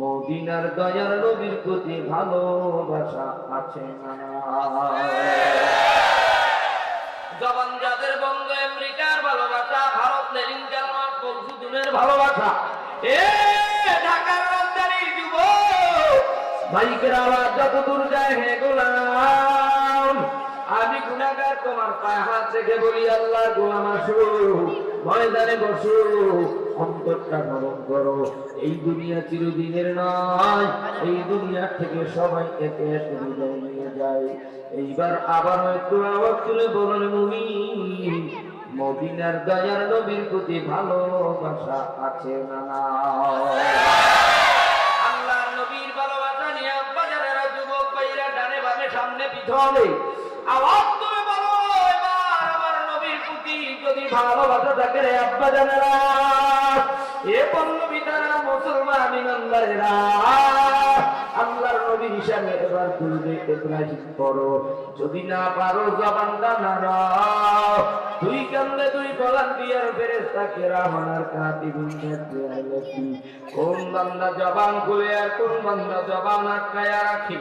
মদিনার দয়ার নবীর প্রতি ভালোবাসা আছে জবান যাদের বন্ধ আমেরিকার ভালোবাসা, ভারত নেলিঙ্কার মধুসূদনের ভালোবাসা। এ ঢাকার রাজধানীর যুব মাইকের আওয়াজ যত যায় হে গোলাম। আমি গুনাগার তোমার পায়ে হাত রেখে বলি, আল্লাহ গোলাম আসো ময়দানে বসো। অন্তরটা নরম করো। এই দুনিয়া চিরদিনের নয়, এই দুনিয়ার থেকে সবাই একে একে নিয়ে যায়? এইবার আবার একটু আওয়াজ তুলে বলুন মুমি মদিনার দয়ার নবীর প্রতি ভালোবাসা আছে না না আল্লাহর নবীর ভালোবাসা নিয়ে বাজারের যুবক ভাইরা ডানে বামে সামনে পিছনে আওয়াজ ভালোবাসা থাকে রে আব্বা জানেরা। এ মুসলমান ইমানদারেরা, আল্লাহর নবী হিসাবে এবার করো? যদি না পারো জবানটা না দুই কান্দে দুই ভলান্টিয়ার ফেরেস্তাকে রাহনার কাতিবিন দেখতে আইলেছি কোন বান্দা জবান খুলে আর কোন বান্দা জবান আটকায়া রাখি?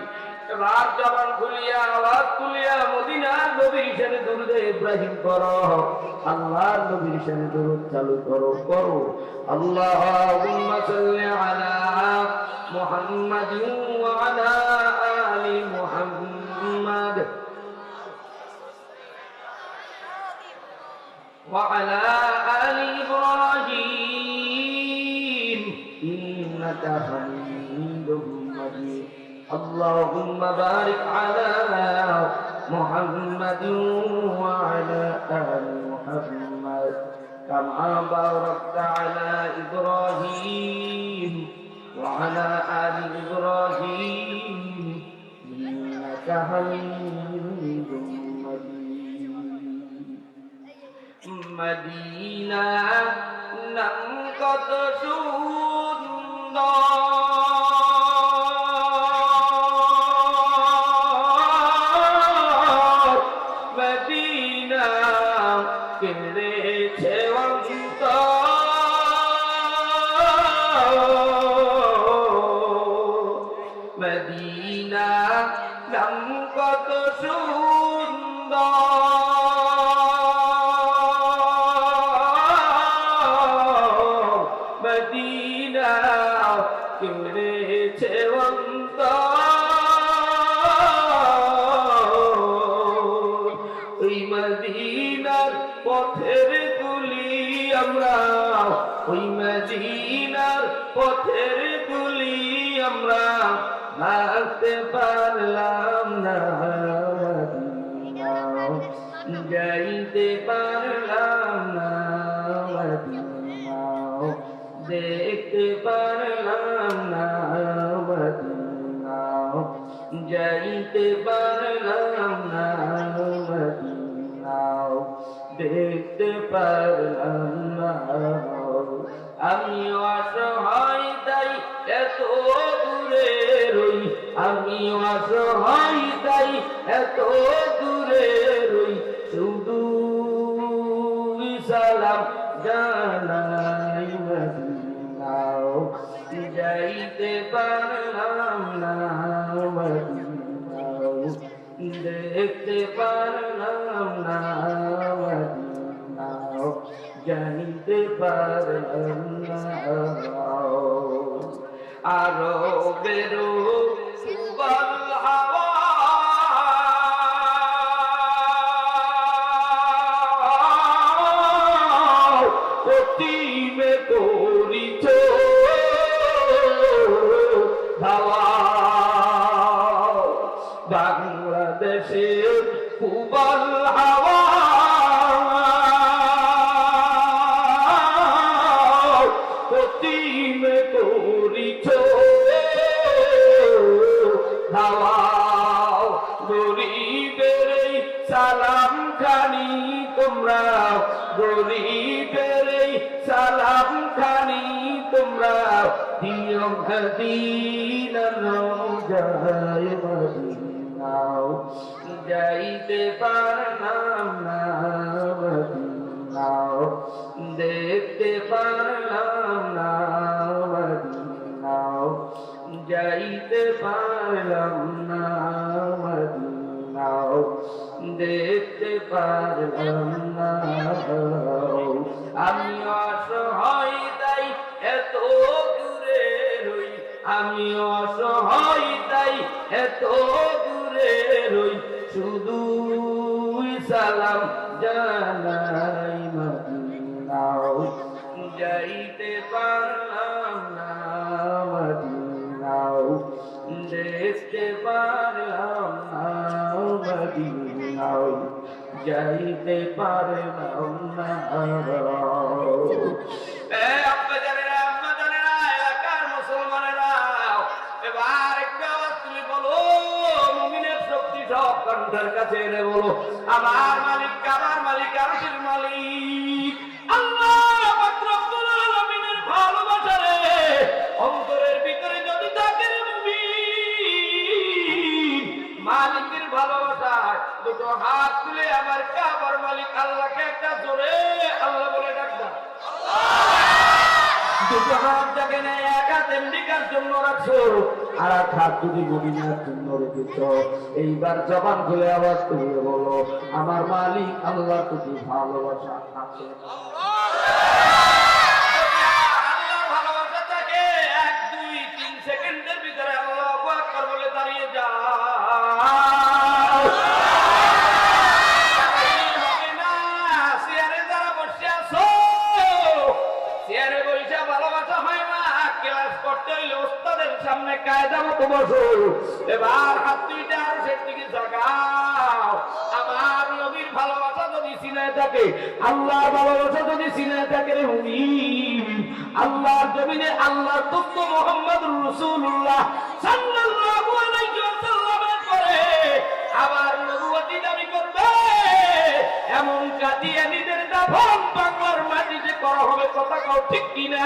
এবার জবান খুলিয়া আওয়াজ তুলিয়া মদিনার নবীর সাথে দুরুদে ইব্রাহিম করো আল্লাহর নবীর সাথে দুরুদ চালু করো করো আল্লাহুম্মা সাল্লি আলা মুহাম্মাদিন ওয়া আলা আলি মুহাম্মাদ وعلى آل إبراهيم إنك حميد مجيد اللهم بارك على محمد وعلى آل محمد كما باركت على إبراهيم وعلى آل إبراهيم إنك حميد مجيد মদিনা নাম কত সুন্দর কেড়েছে আমি অসহায় তাই এত দূরে রই। আমি অসহায় তাই এত দূরে পারলাম না আরও বেরো যাইতে পারলাম না। দেখতে পারলাম না মদিনাও যাইতে পারলাম না শক্তি সব কণ্ঠের কাছে এনে বলো। আমার মালিক আমার মালিক আরশের হাত যাকে জন্য রাখছো আর এক হাত যদি মদিনার জন্য রেখেছ। এইবার জবান খুলে আওয়াজ তুমি বলো, আমার মালিক আল্লাহ প্রতি ভালোবাসা আছে। বসো এবার হাত দুইটা আর সের দিকে আমার নবীর ভালোবাসা যদি সিনায় থাকে, আল্লাহর ভালোবাসা যদি সিনায় থাকে রে মুমিন, আল্লাহর জমিনে আল্লাহর তত্ত্ব মোহাম্মদ রসুল্লাহ সাল্লাল্লাহু আলাইহি ওয়াসাল্লামের পরে আবার নবুয়তি দাবি করবে, এমন কাদিয়ানীদের দাফন বাংলার মাটিতে করা হবে কথা কও ঠিক কিনা?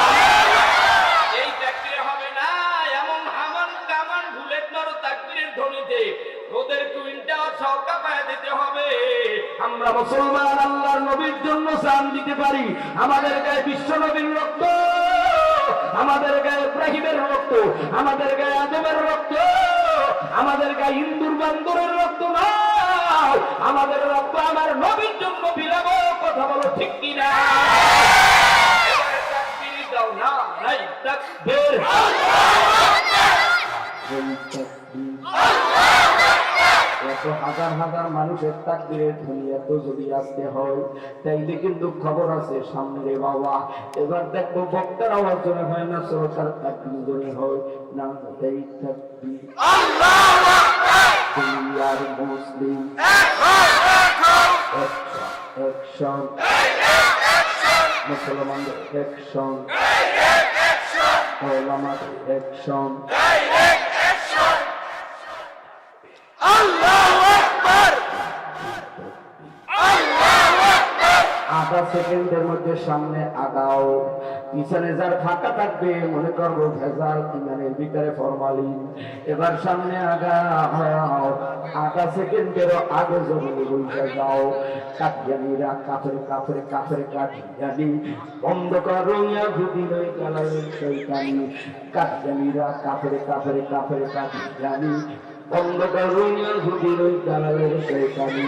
আমরা মুসলমান, আল্লাহর নবীর জন্য সান দিতে পারি। আমাদের গায়ে বিশ্ব নবীর রক্ত, আমাদের গায়ে ইব্রাহিমের রক্ত, আমাদের গায়ে আদমের রক্ত, আমাদের গায়ে ইন্দুর বান্দরের রক্ত না আমাদের রক্ত আমার নবীর জন্য বিলাবো কথা বলো ঠিক কিনা? না, নাই তাকবীর। এত হাজার হাজার মানুষের তাকবীরের ধ্বনি এত যদি আসতে হয় তাইলে কিন্তু খবর আছে সামনে রে বাবা। এবার দেখব বক্তার আওয়াজ জনে হয় না সরকার তাকবীর জনে হয় না এই তাকবীর তুমি আর মুসলিম অ্যাকশন মুসলমানদের অ্যাকশন অ্যাকশন আধা সেকেন্ডের মধ্যে সামনে আগাও। পিছনে যার ফাঁকা থাকবে, মনে করব ভেজাল ইমানের ভিতরে ফরমালিন। এবার সামনে আগাও। আধা সেকেন্ডেরও আগে জমিনে বইতে যাও। কাঠিয়ানিরা কাফের কাফের কাফের কাঠিয়ানি বন্ধ করো ঘুটি নই কালারের শৈতানি কাঠিয়ানিরা কাফের কাফের কাফের কাঠিয়ানি বন্ধ করো ঘুটি নই কালারের শৈতানি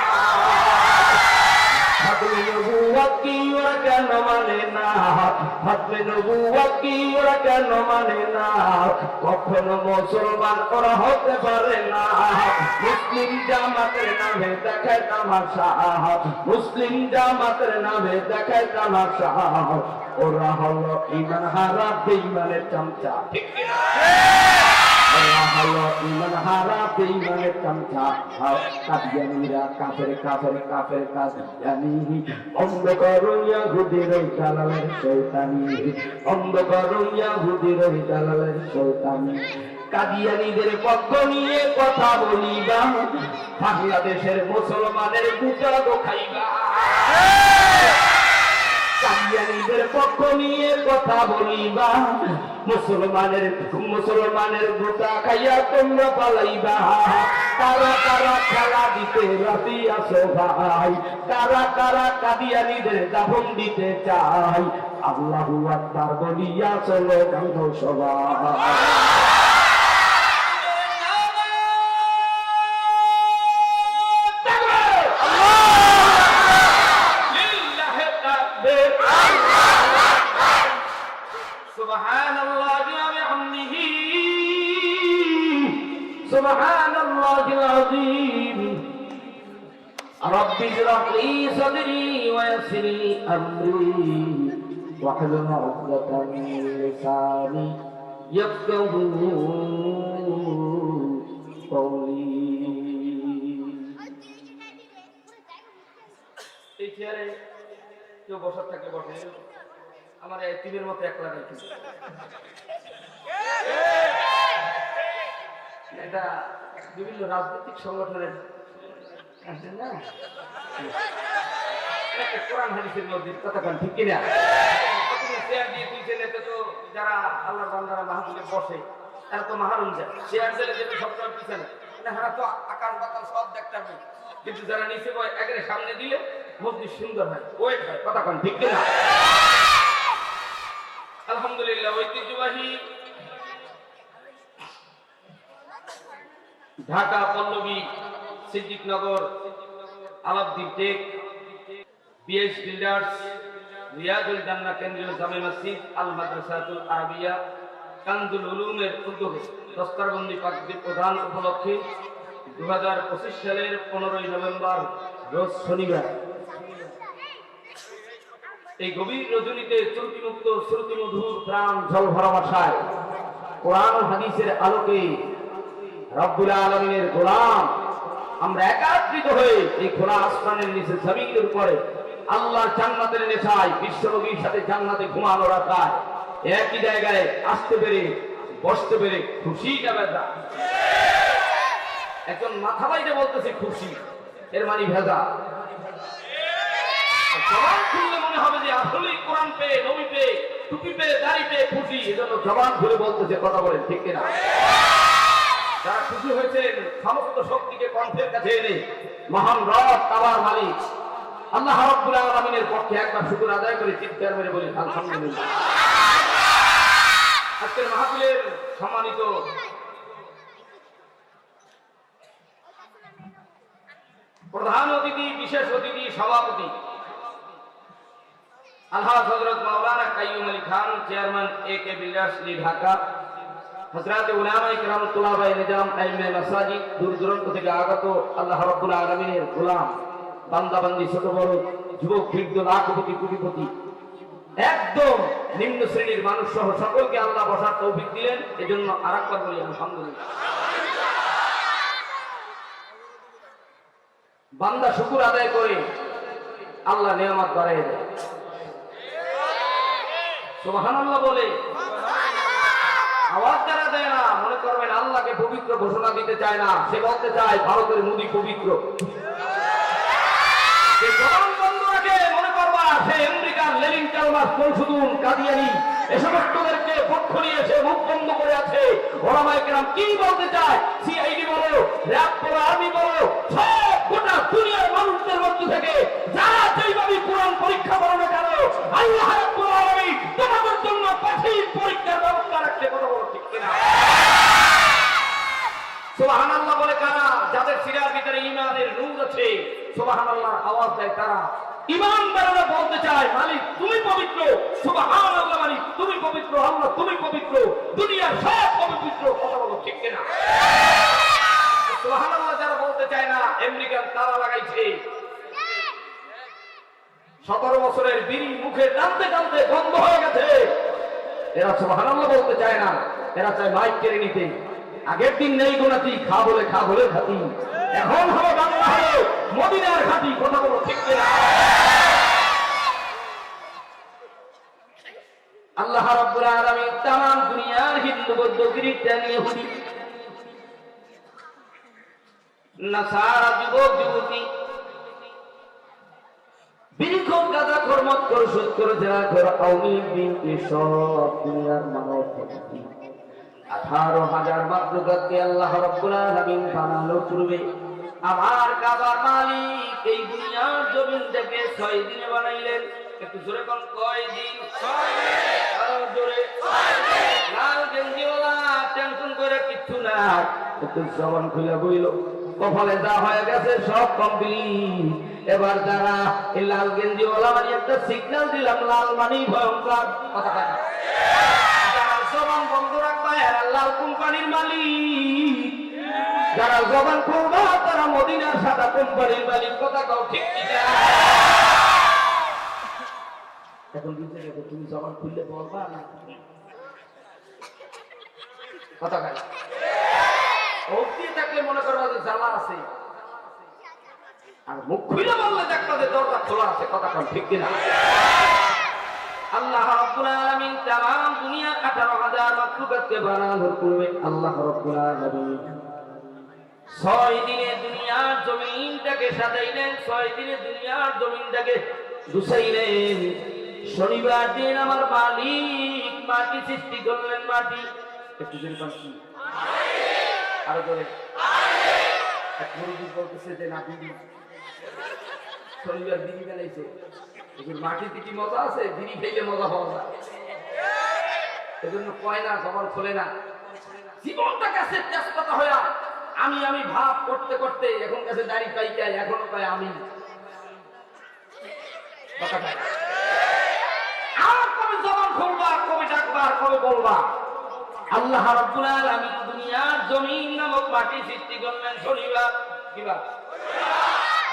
নবুয়াত কি ওরা কেন মানে না খতনে নবুয়াত কি ওরা কেন মানে না কখনো মুসলমান ওরা হতে পারে না। মুসলিম জামাতের নামে দেখায় তামাশা। মুসলিম জামাতের নামে দেখায় তামাশা। ওরা হলো ইমান হারা বেঈমানের চামচা। ঠিক কিনা? হলো ইমান হারা বেঈমানের চামচা হাও কাদিয়ানিরা কাদিয়ানিদের পক্ষ নিয়ে কথা বলিবা বাংলাদেশের মুসলমানের গুটা খাইবা কাদিয়ানিদের পক্ষ নিয়ে কথা বলিবা। মুসলমানের মুসলমানের গোটা খাইয়া তোমরা পালাইবা। কারা কারা খেলা দিতে রাতি আসো ভাই? কারা কারা কাদিয়ানিদের দাফন দিতে চাই? আল্লাহু আকবার বলিয়া চলো গান্ধ সবাই। رب اشرح لي صدري ويسر لي امري واحلل عقدة من لساني يفقه قولي এই চেয়ারে কেউ বসার থাকলে বসে আমার এই টিভির মতো একলা রেখে এটা বিভিন্ন রাজনৈতিক সংগঠনের চেয়ার দিয়ে ছেলেতে তো যারা মাহফিলে বসে, তারা তো যায়। চেয়ার পিছনে তো আকাশ সব কিন্তু যারা নিচে বয়, একেবারে সামনে দিলে মসজিদ সুন্দর হয়, ওয়েট হয় কতক্ষণ ঠিক কিনা? আলহামদুলিল্লাহ, ঐতিহ্যবাহী Dhaka Pallabi Siddiqnagar আলাপদ্বীপ tech BS builders Riyazul Jannah কেন্দ্রীয় জামে মসজিদ, আল মাদ্রাসাতুল আরবিয়া কান্দুল উলুমের উদ্যোগে দস্তরবন্দি পাকদের প্রধান উপলক্ষে দু হাজার পঁচিশ সালের পনেরোই নভেম্বর, রোজ শনিবার। এই গভীর রজনীতে ত্রুটিমুক্ত শ্রুতিমধুর প্রাণ জল ভরা ভাষায় কোরআন হাদিসের আলোকে রব্বুল আলমিনের গোলাম আমরা একাত্রিত হয়ে এই খোলা আসমানের নিচে জমিনের উপরে আল্লাহ জান্নাতের নেশায়, বিশ্বনবীর সাথে জান্নাতে ঘুমানো রাখায় একই জায়গায় আসতে পেরে, বসতে পেরে খুশি যাবে একজন মাথা বাইরে বলতেছে খুশি, এর মানে ভেজা। জবান খুললে মনে হবে যে আসলেই কোরআন পেয়ে, নবী পেয়ে, টুপি পেয়ে, দাড়ি পেয়ে খুশি, এজন্য জবান খুলে বলতেছে, কথা বলেন, ঠিক কিনা? যারা খুশি হয়েছেন, সমস্ত শক্তিকে কণ্ঠের কাছে এনে মহান রব তাবার মালিক, আল্লাহ রাব্বুল আলামিনের পক্ষে একবার শুকর আদায় করে চিৎকার মেরে বলি আজকের মাহফিলের সম্মানিত প্রধান অতিথি, বিশেষ অতিথি, সভাপতি, আলহাজ হজরত মাওলানা Kaiyum Ali Khan, chairman, A K builders, লি ঢাকা। হজরত উলামা ইকরাম তুলাবাই নিজাম আইমে মাসাজিদ, দূর দূরান্ত থেকে আগত আল্লাহ রাব্বুল আলামিনের গোলাম, বান্দাবান্দি, ছোট বড় যুবক, বৃদ্ধ, লাখপতি, কোটিপতি, একদম নিম্ন শ্রেণির মানুষ সহ সকলকে আল্লাহ বসার তৌফিক দিলেন। এজন্য আরেকবার বলি, আলহামদুলিল্লাহ। বান্দা শুকুর আদায় করে আল্লাহ নিয়ামত বাড়াই দেয়। সুবহানাল্লাহ বলে। আওয়াজ যারা দেয় না, মনে করবেন আল্লাহকে পবিত্র ঘোষণা দিতে চায় না। সে বলতে চায়, ভারতের মুদি পবিত্র। মনে মানুষদের মধ্যে থেকে যারা যেইভাবে কোরআন পরীক্ষা করো না কেন, আল্লাহ তোমাদের জন্য কঠিন পরীক্ষার ব্যবস্থা রাখতে কথা বলো ঠিক কিনা? সুবহানাল্লাহ বলে কারা? যাদের সিরার ভিতরে ঈমানের নূর আছে সুবহানাল্লাহর আওয়াজ দেয় তারা। ইমানদাররা বলতে চায়, মালিক, তুমি পবিত্র। সুবহানাল্লাহ মালিক, তুমি পবিত্র। আল্লাহ, তুমি পবিত্র। দুনিয়ার সব পবিত্র। কথা বলো ঠিক কিনা? সুবহানাল্লাহ যারা বলতে চায় না আমেরিকান তারা লাগাইছে? সতেরো বছরের বিড়ি মুখে টানতে টানতে বন্ধ হয়ে গেছে। এরা সুবহানাল্লাহ বলতে চায় না। এরা চায় মাইক কেড়ে নিতে। আগের দিন নেই গোনাতি খা বলে খা বলে খাতি। এখন হবে বাংলা মদিনার খাতি, কথা বলো ঠিক কিনা? আল্লাহ রাব্বুল আলামিন তাম দুনিয়ার হিন্দু, বৌদ্ধ, খ্রিস্টান, ইহুদি, নাসারা, যুবক, যুবতী বিরিক্ষণ গাদা কর্মত করে শোধ করে যারা ঘর আওয়ামী বিএনপি সব দুনিয়ার মানব। আঠারো হাজার আল্লাহ রব্বুল আলামিন বানানোর পূর্বে আমার কাবার মালিক এই দুনিয়ার ছয় দিনে বানাইলেন। একটু জোরে কোন কয় দিন? জোরে। লাল গেঞ্জিওয়ালা টেনশন করে কিচ্ছু না একটু জবান খুলে বইল। কপালে যা হয়ে গেছে সব কমপ্লিট। এবার যারা এই লাল গেঞ্জিওয়ালা মানে একটা সিগন্যাল দিলাম, লাল মানি ভয়ঙ্কর। কথা। যারা জবান বন্ধ রাখবা লাল কোম্পানির মালিক। যারা জবান খুলবা, তারা মদিনার সাদা কোম্পানির মালিক। কথা কও ঠিক এখন বুঝতে গেছো তুমি জবান খুললে বলবা না? কথা কয় না। মুখ থাকলে মনে করবা যে জ্বালা আছে। আর মুখ খুলে বললে দেখবা যে দরজা খোলা আছে কথা ঠিক কিনা? আল্লাহ রাব্বুল আলামিন তাম দুনিয়া 18000 মাখলুকাতকে বানানোর পূর্বে আল্লাহ রাব্বুল আলামিন ছয় দিনে দুনিয়ার জমিনটাকে সাজাইলেন ছয় দিনে দুনিয়ার জমিনটাকে গুছাইলেন। শনিবার দিন আমার মালিক মাটি সৃষ্টি করলেন মাটি। একটু জোরে কন কি? আরও জোরে। এক বলতেছে যে না দিদি শনিবার এগুলো মাটির দিকে মজা আছে খেলে মজা যায়। এজন্য কয় না জবান খোলে না। জীবনটা কাছে তেজপাতা হইয়া আমি আমি ভাব করতে করতে এখন কাছে দাড়ি পাইকাই এখনও পাই আমি। আর খুলবা, কবে ডাকবা, কবে বলবা? আল্লাহ আলামিন দুনিয়ার জমিন নামক মাটি সৃষ্টি করলেন শনিবার। কিবা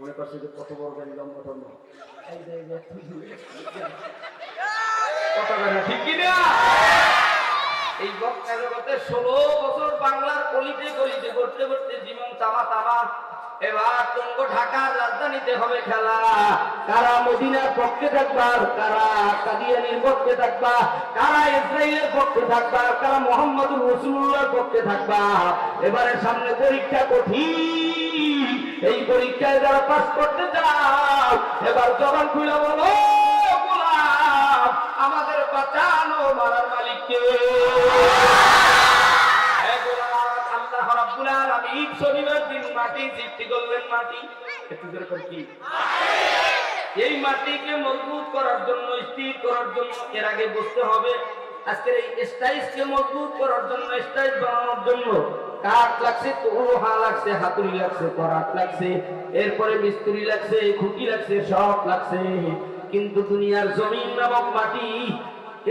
মনে করছে যে কত বড় গাড়ি লম্বা টম্বা। এই বক্তা জগতে ষোলো বছর বাংলার কলিতে কলিতে করতে করতে জীবন তামা তামা। এবার তুঙ্গ ঢাকার রাজধানীতে হবে খেলা। কারা মদিনার পক্ষে থাকবা কারা কাদিয়ানির পক্ষে থাকবা কারা ইসরায়েলের পক্ষে থাকবা কারা মোহাম্মদ রসুল্লাহর পক্ষে থাকবা। এবারে সামনে পরীক্ষা কঠিন। এই পরীক্ষায় যারা পাস করতে চাও এবার জবান খুলে বলো আমাদের বাঁচানো মারার মালিককে। এই মাটিকে মজবুত করার জন্য স্থির করার জন্য এর আগে বুঝতে হবে। আজকের এই স্টাইলকে মজবুত করার জন্য স্টাইল বানানোর জন্য কাঠ লাগছে লোহা লাগছে, হাতুড়ি লাগছে করাত লাগছে, এরপরে মিস্ত্রি লাগছে, খুঁটি লাগছে, সব লাগছে। কিন্তু দুনিয়ার জমিন নামক মাটি,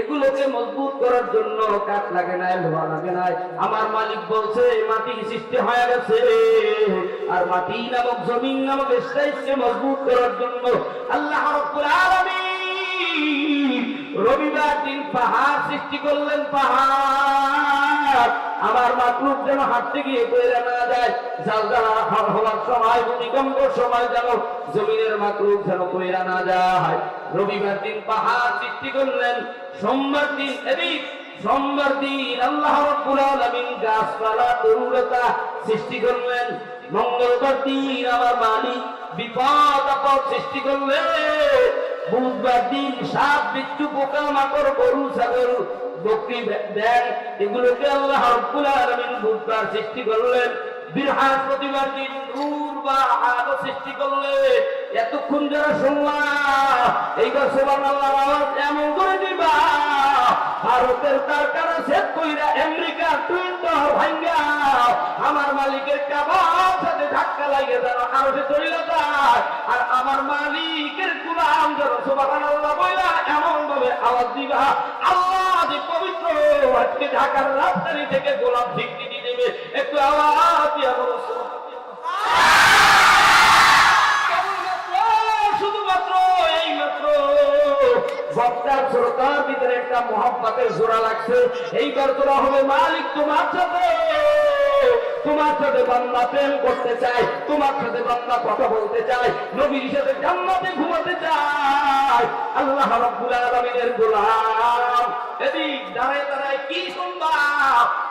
এগুলোকে মজবুত করার জন্য কাঠ লাগে নাই, লোহা লাগে নাই। আমার মালিক বলছে, মাটি সৃষ্টি হয়ে গেছে। আর মাটি নামক জমিন নামক স্টাইলকে মজবুত করার জন্য আল্লাহ রবিবার দিন পাহাড় সৃষ্টি করলেন, পাহাড়। আমার মাতলুক যেন হাঁটতে গিয়ে বইরে না যায় জালজালা হওয়ার সময়, ভূমিকম্প সময় যেন জমিনের মাতলুক যেন বইরা না যায়। রবিবার দিন পাহাড় সৃষ্টি করলেন, সোমবার দিন সোমবার দিন আল্লাহ গাছপালা তরুলতা সৃষ্টি করলেন। মঙ্গলবার দিন আমার মালিক বিপদ সৃষ্টি করলেন। বুধবার দিন সাপ, বিচ্ছু পোকা মাকড়, গরু, ছাগল, বকরি ব্যাং এগুলোকে আল্লাহ রব্বুল আলামিন বুধবার সৃষ্টি করলেন। বৃহস্পতিবার দিন নূর বা আলো সৃষ্টি করলে এতক্ষণ যারা শুনলাম এইবার সুবহানাল্লাহ আল্লাহ এমন করে দিবা। ভারতের তারকারা সেট কইরা আমেরিকা টুইন টাওয়ার ভাঙ্গা আমার মালিকের কাবার সাথে ধাক্কা লাগে যেন আরও সে চলে আর আমার মালিকের গুলাম যেন সুবহানাল্লাহ বইলা এমন ভাবে আওয়াজ দিবা, আল্লাহ যে পবিত্র আজকে ঢাকার রাজধানী থেকে গোলাপ ভিক্ষি দিয়ে দেবে। একটু আওয়াজ দিয়া বক্তার ভিতরে একটা মহাব্বাতের জোড়া লাগছে। এইবার তোরা হবে মালিক, তোমার সাথে। তোমার সাথে বান্দা প্রেম করতে চায়, তোমার সাথে বান্দা কথা বলতে চায়, নবীর সাথে জান্নাতে ঘুমাতে চায়। আল্লাহ রাব্বুল আলামিনের গোলাম। এদিক দাঁড়ায় দাঁড়ায় কি শুনবা?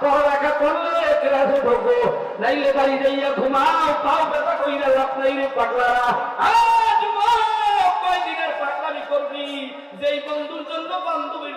পড়ালেখা করলে ক্লাসে ঢোকো, নাইলে বাড়ি যাইয়া ঘুমাও, পাও ব্যথা কইরা লাভ নাই রে পাগলারা আজ কয়দিনের পাগলামি করবি যেই বন্ধুর জন্য বান্ধবীর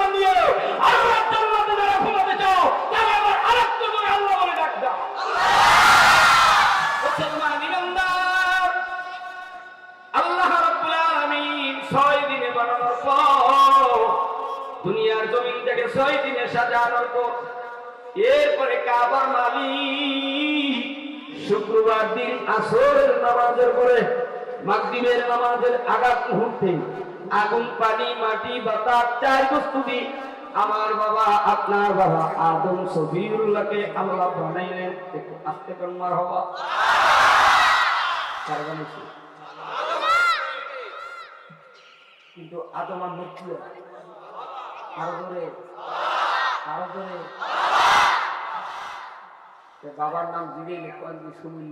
ছয় দিনে বানানোর পর দুনিয়ার জমিনটাকে ছয় দিনে সাজানোর পর এরপরে কাবার মালিক শুক্রবার দিন আসরের নামাজের পরে মাগরিবের নামাজের আগাত মুহূর্তে আগুন, পানি, মাটি, বাতাস চার বস্তু আমার বাবা, আপনার বাবা আদম সফিউল্লাহকে আল্লাহ বানাইলেন। আস্তে কর্মার হবা কার বানাইছে? কিন্তু আদম আর মৃত্যু আরও ধরে আরও ধরে বাবার নাম জিগে শুনুন